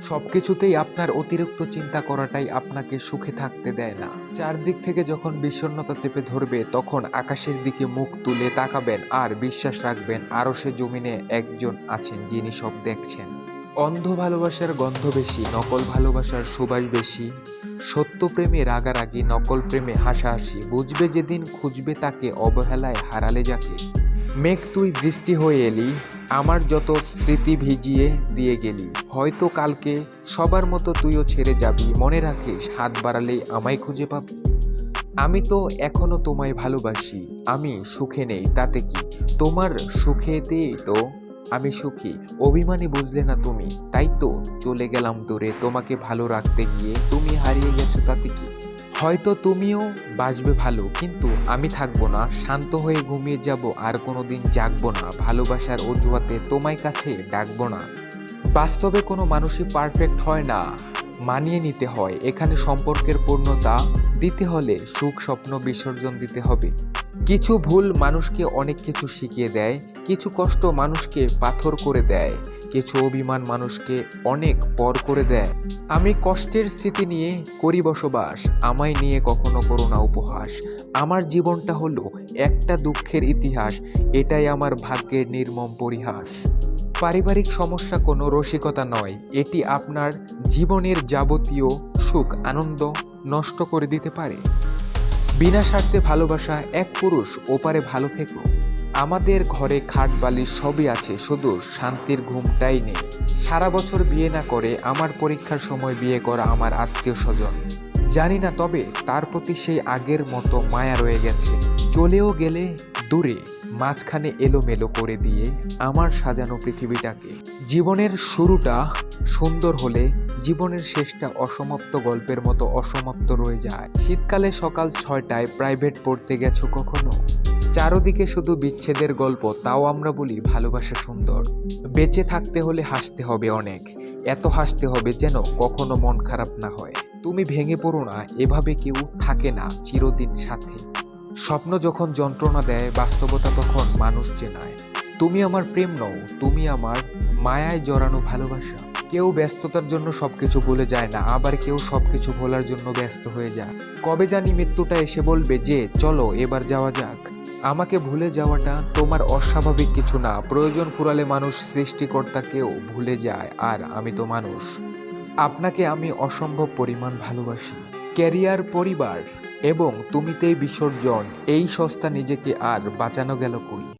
সবকিছুতেই আপনার অতিরিক্ত চিন্তা করাটাই আপনাকে সুখে থাকতে দেয় না। চারদিক থেকে যখন বিষণ্ণতা চেপে ধরবে, তখন আকাশের দিকে মুখ তুলে তাকাবেন আর বিশ্বাস রাখবেন, আরও সে জমিনে একজন আছেন যিনি সব দেখছেন। অন্ধ ভালোবাসার গন্ধ বেশি, নকল ভালোবাসার সুবাস বেশি। সত্য প্রেমে রাগারাগি, নকল প্রেমে হাসাহাসি, বুঝবে যেদিন খুঁজবে তাকে, অবহেলায় হারালে যাকে। মেঘ তুই বৃষ্টি হয়ে এলি, আমার যত স্মৃতি ভিজিয়ে দিয়ে গেলি। হয়তো কালকে সবার মতো তুইও ছেড়ে যাবি, মনে রাখিস হাত বাড়ালেই আমায় খুঁজে পাবি। আমি তো এখনও তোমায় ভালোবাসি, আমি সুখে নেই, তাতে কি? তোমার সুখেতেই তো আমি সুখী, অভিমানী বুঝলে না তুমি। তাই তো চলে গেলাম দূরে, তোমাকে ভালো রাখতে গিয়ে তুমি হারিয়ে গেছো, তাতে কি? হয়তো তুমিও বাসবে ভালো, কিন্তু আমি থাকব না, শান্ত হয়ে ঘুমিয়ে যাব, আর কোনোদিন জাগবো না, ভালোবাসার অজুহাতে তোমায় কাছে ডাকবো না। বাস্তবে কোনো মানুষই পারফেক্ট হয় না, মানিয়ে নিতে হয়, এখানে সম্পর্কের পূর্ণতা দিতে হলে সুখ, স্বপ্ন বিসর্জন দিতে হবে। কিছু ভুল মানুষকে অনেক কিছু শিখিয়ে দেয়, কিছু কষ্ট মানুষকে পাথর করে দেয় কিছু অভিমান মানুষকে অনেক পর করে দেয়। আমি কষ্টের স্মৃতি নিয়ে করি বসবাস, আমায় নিয়ে কখনো করো না উপহাস। আমার জীবনটা হলো একটা দুঃখের ইতিহাস, এটাই আমার ভাগ্যের নির্মম পরিহাস। পারিবারিক সমস্যা কোনো রসিকতা নয়, এটি আপনার জীবনের যাবতীয় সুখ, আনন্দ নষ্ট করে দিতে পারে। বিনা স্বার্থে ভালোবাসা এক পুরুষ ওপারে ভালো থেকো। আমাদের ঘরে খাট বালিশ সবই আছে, শুধু শান্তির ঘুমটাই নেই। সারা বছর বিয়ে না করে আমার পরীক্ষার সময় বিয়ে করা আমার আত্মীয় স্বজন জানি না তবে তার প্রতি সেই আগের মতো মায়া রয়ে গেছে। চলেও গেলে দূরে, মাঝখানে এলোমেলো করে দিয়ে আমার সাজানো পৃথিবীটাকে। জীবনের শুরুটা সুন্দর হলে জীবনের শেষটা অসমাপ্ত গল্পের মতো অসমাপ্ত রয়ে যায়। শীতকালে সকাল ছয়টায় প্রাইভেট পড়তে গেছো কখনো? চারদিকে শুধু বিচ্ছেদের গল্প, তাও আমরা বলি ভালোবাসা সুন্দর। বেঁচে থাকতে হলে হাসতে হবে অনেক। এত হাসতে হবে যেন কখনো মন খারাপ না হয়। তুমি ভেঙে পড়ো না, এভাবে কেউ থাকে না চিরদিন সাথে। স্বপ্ন যখন যন্ত্রণা দেয়, বাস্তবতা তখন মানুষ চেনায়। তুমি আমার প্রেম নও, তুমি আমার মায়ায় জড়ানো ভালোবাসা। কেউ ব্যস্ততার জন্য সবকিছু ভুলে যায় না, আবার কেউ সবকিছু ভোলার জন্য ব্যস্ত হয়ে যায়। কবে জানি মৃত্যুটা এসে বলবে যে, চলো, এবার যাওয়া যাক। আমাকে ভুলে যাওয়াটা তোমার অস্বাভাবিক কিছু না। প্রয়োজন ফুরালে মানুষ সৃষ্টিকর্তাকেও ভুলে যায়, আর আমি তো মানুষ। আপনাকে আমি অসম্ভব পরিমাণ ভালোবাসি। ক্যারিয়ার, পরিবার, এবং তুমিতেই বিসর্জন। এই সস্তা নিজেকে আর বাঁচানো গেল কই?